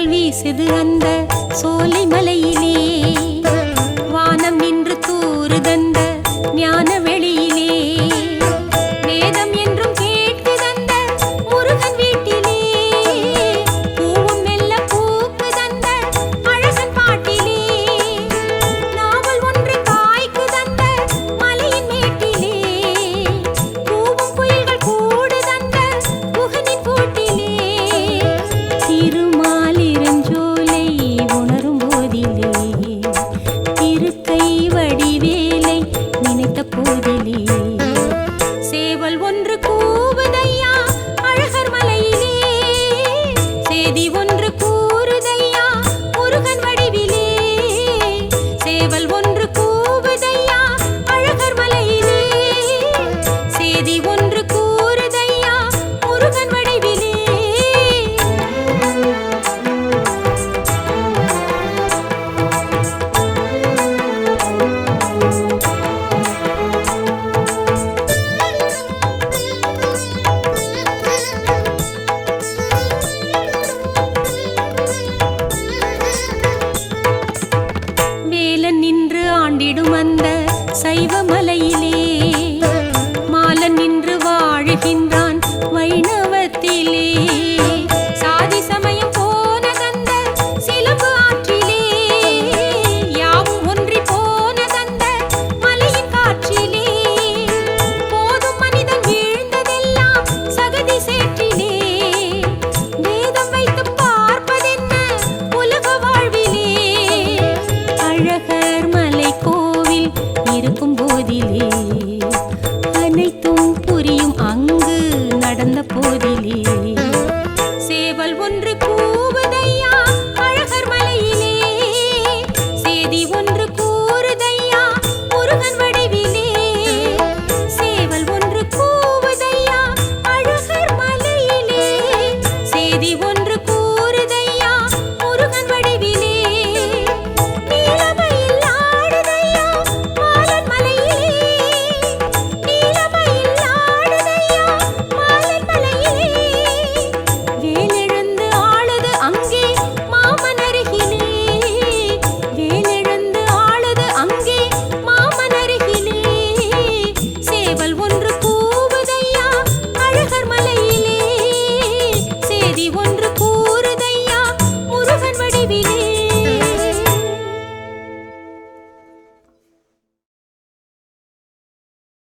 தென்றல் வீசுது அந்த சோலை மலையிலே வானம் நின்று தூறுதந்த ஞான ஆண்டிடும் அந்த சைவ மலையிலே